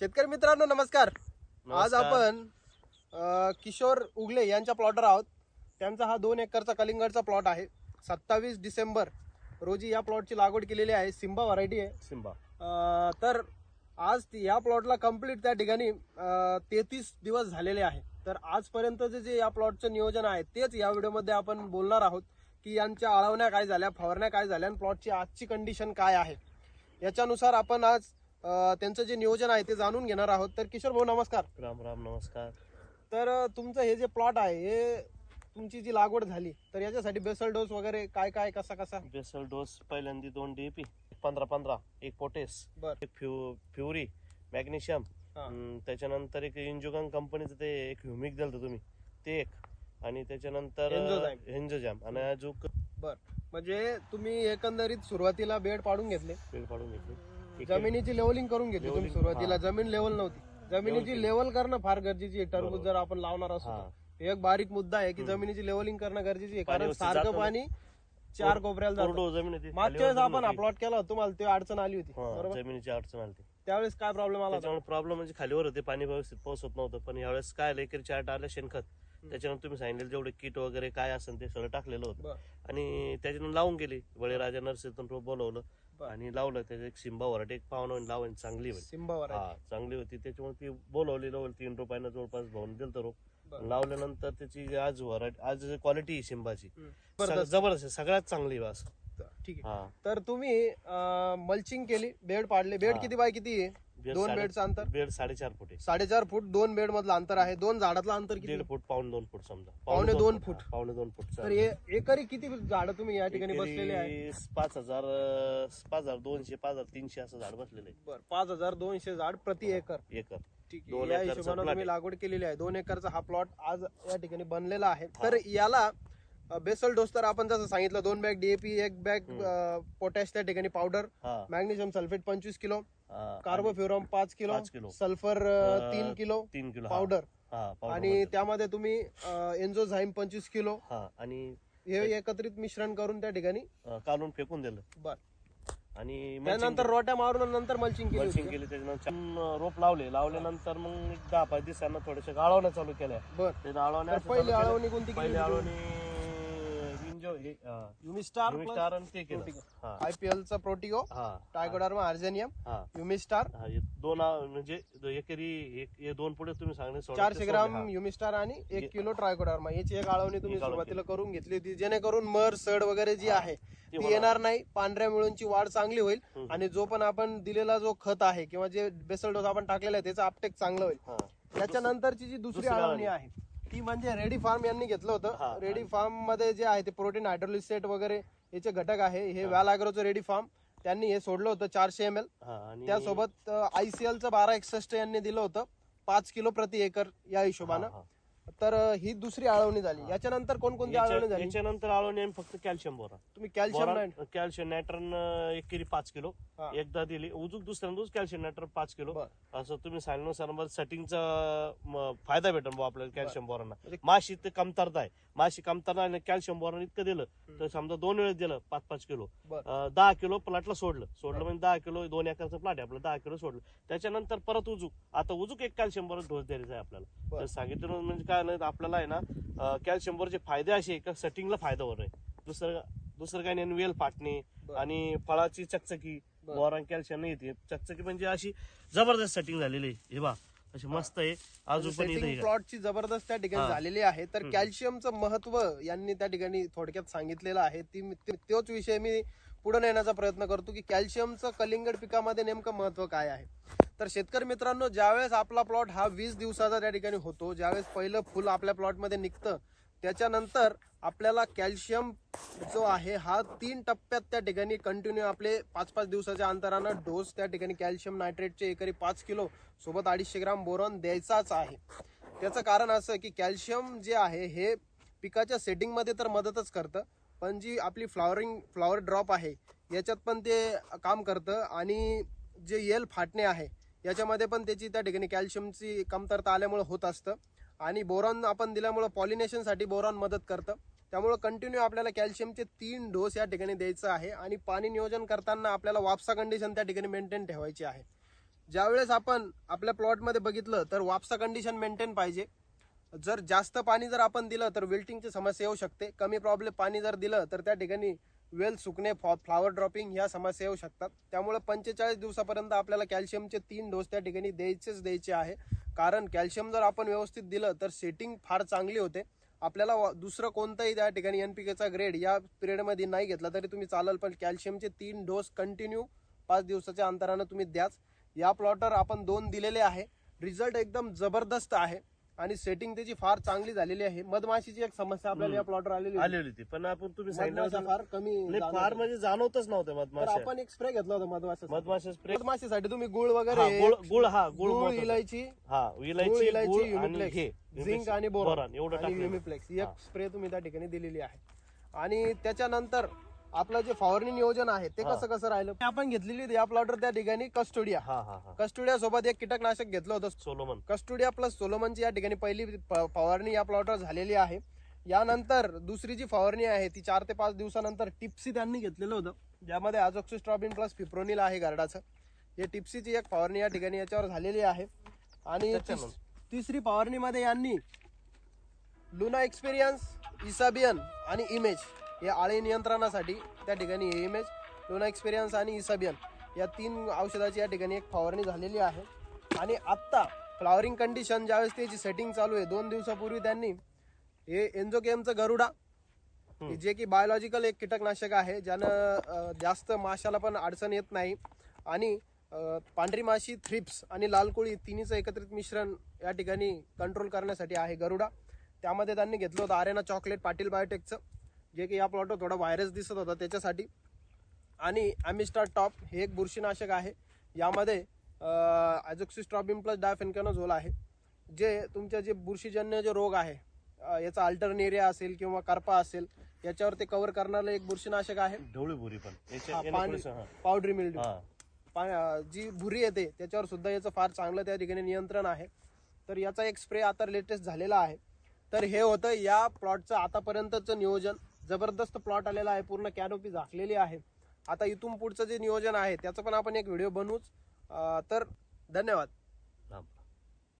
शेतकरी मित्रांनो नमस्कार. आज. आपण अ, किशोर उगले यांच्या प्लॉटवर आहोत. त्यांचा हा दोन एकरचा कलिंगडचा प्लॉट आहे. सत्तावीस डिसेंबर रोजी या प्लॉटची लागवड केलेली आहे. सिम्बा व्हरायटी आहे. सिम्बा अ, तर आज ती- या प्लॉटला कंप्लीट त्या ठिकाणी तेहतीस दिवस झालेले आहे. तर आजपर्यंतचे जे या प्लॉटचं नियोजन आहे तेच या व्हिडिओमध्ये आपण बोलणार आहोत की यांच्या आळवण्या काय झाल्या फवारण्या काय झाल्या आणि प्लॉटची आजची कंडिशन काय आहे. याच्यानुसार आपण आज अ, त्यांचं जे नियोजन आहे ते जाणून घेणार आहोत. तर किशोर भाऊ नमस्कार. राम राम नमस्कार. तर अ, तुमचं हे जे प्लॉट आहे हे तुमची जी लागवड झाली तर याच्यासाठी बेसल डोस वगैरे काय काय कसा कसा? बेसल डोस पहिल्यांदा दोन डीएपी पंधरा पंधरा एक पोटेस बर. एक फ्यु फ्युरी मॅग्नेशियम हा. त्याच्यानंतर एक इंजुगन कंपनीचं ते एक ह्युमिक दिलं होतं तुम्ही ते एक. आणि त्याच्यानंतर Enzozyme. हेंजोजॅम आणि अजून बर. म्हणजे तुम्ही एकंदरीत सुरुवातीला बेड पाडून घेतले. पेड पाडून घेतले. जमिनीची लेवलिंग करून घेतली तुम्ही सुरुवातीला. जमीन लेवल नव्हती जमिनीची. लेवल करणं फार गरजेची आहे टरबूज. जर आपण लावणार असू. तर. एक बारीक मुद्दा आहे की. जमिनीची लेवलिंग करणं गरजेची आहे कारण सारखं. पाणी चार कोपऱ्याला जमीन मागच्या वेळेस आपण हा होती. प्लॉट केला होता तुम्हाला ते अडचण आली होती बरोबर जमिनीची अडचण आली होती. त्यावेळेस काय प्रॉब्लेम आला त्याच्यामुळे प्रॉब्लेम म्हणजे खालीवर होते पाणी व्यवस्थित पोहोचत नव्हतं पण यावेळेस काय लेकर चार्ट आलं शेणखत त्याच्यानंतर तुम्ही सांगितलं जेवढे किट वगैरे काय असेल ते सगळं टाकलेलं होतं. आणि त्याच्यानं लावून गेली बळीराजा नर्सरीतून रोप बोलवलं. आणि लावलं त्याचं एक सिंबा वराट एक पाहुणं लावून चांगली होती. हा चांगली होती. त्याच्यामुळे ती बोलवली लावली तीन रुपयानं जवळपास भाऊन दिलं बर. लावल्यानंतर त्याची आज वराट आज क्वालिटी सिंबाची. जबरदस्त. जबरदस्त आहे, सगळ्यात चांगली वास ठीक आहे. हा. तर तुम्ही मल्चिंग केली बेड पाडले. बेड हा. किती बाय किती आहे? बेड दोन साडे- बेडचं अंतर? बेड साडेचार फूट आहे. साडेचार फूट दोन बेड मधलं अंतर आहे. दोन झाडातलं अंतर किती? दीड फूट पाऊन दोन फूट समजा. पावणे दोन फूट. हा, पावणे दोन फूट तर हे एकरी किती झाडं तुम्ही या ठिकाणी बसलेले आहे पाच हजार अं, पाच हजार दोनशे पाच हजार तीनशे असं झाड बसलेलं बर पाच हजार दोनशे झाड प्रति एकर. आहे एकर. ठीक आहे दोन या एकरचा हिशोबाने plot तुम्ही आहे. लागवड केलेली आहे. दोन एकरचा हा प्लॉट आज या ठिकाणी बनलेला आहे. तर याला बेसल डोस तर आपण जसं सांगितलं दोन बॅग डीएपी एक बॅग पोटॅश त्या ठिकाणी पावडर हा. मॅग्नेशियम सल्फेट पंचवीस किलो हा, कार्बोफ्युरॉम पाच किलो पाच किलो. सल्फर अं, तीन किलो तीन किलो हा. पावडर हा powder आणि. त्यामध्ये तुम्ही एन्झोझाईम पंचवीस किलो. हा आणि हे एकत्रित मिश्रण करून त्या ठिकाणी अं, काढून फेकून दिलं. बर. आणि त्यानंतर रोट्या मारून नंतर मल्चिंग केली मल्चिंग केली त्याच्यानंतर छान रोप लावले. लावल्यानंतर मग एक दहा पाच दिवसांना थोडेसे गाळवण्या चालू केल्या. बर. ते गाळवण्या पहिली आळवणी कोणती पहिले केली आळवणी हे, हा, युमिस्टार युमिस्टार आणि ते केलं प्रोटिगो. हा आयपीएल चा प्रोटिगो हा टायकोडार्मा आर्जेनियम हा युमिस्टार हा, हे दोन आ- म्हणजे एकरी एक हे दोन पुढे तुम्ही सांगणे चारशे ग्राम हा. युमिस्टार आणि एक किलो ट्रायकोडार्मा याची एक आळवणी तुम्ही एक आळवणी सुरुवातीला करून घेतली होती जेणेकरून मर सड वगैरे जी आहे ती होणार. येणार नाही पांढऱ्या मिळूंची वाढ चांगली होईल हम्म. आणि जो पण आपण दिलेला जो खत आहे किंवा जे बेसल डोस आपण टाकलेला आहे त्याचं आपटेक चांगलं होईल हा. त्याच्यानंतरची जी दुसरी दुसरी आळवणी आळवणी. आहे ती म्हणजे रेडी फार्म यांनी घेतलं होतं. रेडी फार्ममध्ये जे आहे ते प्रोटीन हायड्रोलिसेट वगैरे याचे घटक आहे. हे व्हॅलाग्रोचं रेडी फार्म. त्यांनी हे सोडलं होतं चारशे एम एल त्यासोबत आयसीएल चं बारा एकसष्ट यांनी दिलं होतं. पाच किलो प्रति एकर या हिशोबानं. तर ही दुसरी आळवणी झाली. याच्यानंतर कोणकोणती आळवणी याच्या- झाली? याच्यानंतर आळवणी आम्ही फक्त कॅल्शियम बोरा. तुम्ही कॅल्शियम नाही कॅल्शियम नायट्रन एक किलो पाच किलो. हा. एकदा दिली. उजूक दुसऱ्यांदा कॅल्शियम नायट्रन पाच किलो. बर. असं तुम्ही सांगितलं मला सेटिंगचा म, फायदा भेटेल बुवा आपल्याला कॅल्शियम बोरांना. म्हणजे- माशी ते कमतरता आहे. माशी कमतरता आणि कॅल्शियम बोरान इतकं दिलं. तर समजा दोन वेळेस दिलं पाच पाच किलो. बर. अं, दहा किलो प्लॉटला सोडलं. सोडलं म्हणजे दहा किलो दोन एकरचं प्लॉट आहे आपलं दहा किलो सोडलं. त्याच्यानंतर परत उजूक. आता उजूक एक कॅल्शियम बोर डोस द्यायचा आहे आपल्याला. बर. तर सांगितलं म्हणजे काय नाही आपल्याला आहे ना कॅल्शियम बोरचे फायदे असे का? सेटिंगला फायदा होत आहे. दुसरं दुसरं काही नाही वेल फाटणे. आणि फळाची चकचकी बर. बोरान कॅल्शियम नाही येते. चकचकी म्हणजे अशी जबरदस्त सेटिंग झालेली आहे. हे बा अशी मस्त आहे. अजून पण प्लॉटची जबरदस्त त्या ठिकाणी. झालेली आहे. तर कॅल्शियमचं महत्त्व यांनी त्या ठिकाणी थोडक्यात सांगितलेलं आहे. ते- तोच विषय मी पुढे नेण्याचा प्रयत्न करतो की कॅल्शियमचं कलिंगड पिकामध्ये नेमकं महत्त्व काय आहे? तर शेतकरी मित्रांनो ज्यावेळेस आपला प्लॉट हा वीस दिवसाचा त्या ठिकाणी होतो ज्यावेळेस पहिलं फुल आपल्या प्लॉटमध्ये निघतं त्याच्यानंतर आपल्याला कॅल्शियम जो आहे हा तीन टप्प्यात त्या ठिकाणी कंटिन्यू आपले पाच पाच दिवसाच्या अंतरानं डोस त्या ठिकाणी कॅल्शियम नायट्रेटचे एकरी पाच किलो सोबत अडीचशे ग्राम बोरॉन द्यायचाच आहे. त्याचं कारण असं की कॅल्शियम जे आहे हे पिकाच्या सेटिंगमध्ये तर मदतच करतं पण जी आपली फ्लॉवरिंग फ्लॉवर ड्रॉप आहे याच्यात पण ते काम करतं आणि जे येल फाटणे आहे याच्यामध्ये पण त्याची त्या ठिकाणी कॅल्शियमची कमतरता आल्यामुळे होत असतं. आणि बोरॉन आपण दिल्यामुळं पॉलिनेशनसाठी बोरॉन मदत करतं. त्यामुळं कंटिन्यू आपल्याला कॅल्शियमचे तीन डोस या ठिकाणी द्यायचं आहे आणि पाणी नियोजन करताना आपल्याला वापसा कंडिशन त्या ठिकाणी मेंटेन ठेवायची आहे. ज्यावेळेस आपण आपल्या प्लॉटमध्ये बघितलं तर वापसा कंडिशन मेंटेन पाहिजे. जर जास्त पाणी जर आपण दिलं तर विल्टिंगची समस्या येऊ शकते. कमी प्रॉब्लेम पाणी जर दिलं तर त्या ठिकाणी वेल सुकणे फ्लावर ड्रॉपिंग ह्या समस्या येऊ शकतात. त्यामुळे पंचेचाळीस दिवसापर्यंत आपल्याला कॅल्शियमचे तीन डोस त्या ठिकाणी द्यायचेच द्यायचे आहे. कारण कॅल्शियम जर आपण व्यवस्थित दिलं तर सेटिंग फार चांगली होते. आपल्याला दुसरं कोणतंही त्या ठिकाणी एनपीकेचा ग्रेड या पिरियडमध्ये नाही घेतला तरी तुम्ही चालेल पण कॅल्शियमचे तीन डोस कंटिन्यू पाच दिवसाच्या अंतरानं तुम्ही द्याच. या प्लॉटर आपण दोन दिलेले आहे. रिझल्ट एकदम जबरदस्त आहे. आणि सेटिंग त्याची फार चांगली झालेली आहे. मधमाशीची एक समस्या आपल्याला या प्लॉटर आलेली होती. आली होती. पण आपण तुम्ही मधमाशा सांगितलं फार कमी नाही जाणवत फार होत्या. म्हणजे जाणवतच नव्हते तर मधमाशा आपण एक स्प्रे घेतला होता मधमाशा मधमाशा स्प्रे मधमाशीसाठी तुम्ही गुळ वगैरे गुळ गुळ हा गुळ गुळ महत्त्वाचा. इलायची हा गुळ इलायची इलायची गुळ आणि युमिप्लेक्स हे झिंक आणि बोरॉन एवढं आणि युमिप्लेक्स हा. एक स्प्रे तुम्ही त्या ठिकाणी दिलेली आहे. आणि त्याच्यानंतर आपलं जे फवारणी नियोजन आहे ते. कसं कसं राहिलं? आपण घेतलेली होती या प्लॉटर त्या ठिकाणी कस्टोडिया हा हा हा. कस्टोडिया सोबत एक कीटकनाशक घेतलं होतं. सोलोमन कस्टोडिया प्लस सोलोमनची या ठिकाणी पहिली प- फवारणी या प्लॉटवर झालेली आहे. यानंतर दुसरी जी फवारणी आहे ती चार ते पाच दिवसानंतर टिप्सी त्यांनी घेतलेलं होतं. ज्यामध्ये आजोक्सिस्ट्रॉबिन प्लस फिप्रोनिल आहे गार्डाचं. हे टिप्सीची एक फवारणी या ठिकाणी याच्यावर झालेली आहे. आणि तिस- त्याच्यानंतर? तिसरी फवारणीमध्ये यांनी लुना एक्सपिरियन्स इसाबियन आणि इमेज या आळे नियंत्रणासाठी त्या ठिकाणी हे इमेज लुना एक्सपिरियन्स आणि इसाबियन या तीन औषधाची या ठिकाणी एक फवारणी झालेली आहे. आणि आत्ता फ्लॉवरिंग कंडिशन ज्यावेळेस त्याची सेटिंग चालू आहे दोन दिवसापूर्वी त्यांनी हे एन्झोकेमचं गरुडा. जे की बायोलॉजिकल एक कीटकनाशक आहे ज्यानं जास्त माशाला पण अडचण येत नाही. आणि पांढरी माशी थ्रिप्स आणि लाल कोळी तिन्हीचं एकत्रित मिश्रण या ठिकाणी कंट्रोल करण्यासाठी आहे गरुडा. त्यामध्ये त्यांनी घेतलं होतं आरेना चॉकलेट पाटील बायोटेकचं जे की या प्लॉटवर थोडा व्हायरस दिसत होता त्याच्यासाठी. आणि ॲमिस्टार टॉप हे एक बुरशीनाशक आहे. यामध्ये ॲझोक्सिस्ट्रॉबिन प्लस डायफेनकॅनोझोल आहे. जे तुमचे जे बुरशीजन्य जे रोग आहे याचा अल्टरनेरिया असेल किंवा करपा असेल याच्यावर ते कव्हर करणारं एक बुरशीनाशक आहे. ढवळी भुरी पण. याच्या- याने पाणी थोडंसं. पावडरी अं, जी भुरी येते त्याच्यावर सुद्धा याचं फार चांगलं त्या ठिकाणी नियंत्रण आहे. तर याचा एक स्प्रे आता लेटेस्ट झालेला आहे. तर हे होतं या प्लॉटचं आतापर्यंतचं नियोजन. जबरदस्त प्लॉट आलेला आहे पूर्ण कॅनोपी झाकलेली आहे. आता इथून पुढचं जे नियोजन आहे त्याचं पण आपण एक व्हिडिओ बनवूच. तर धन्यवाद.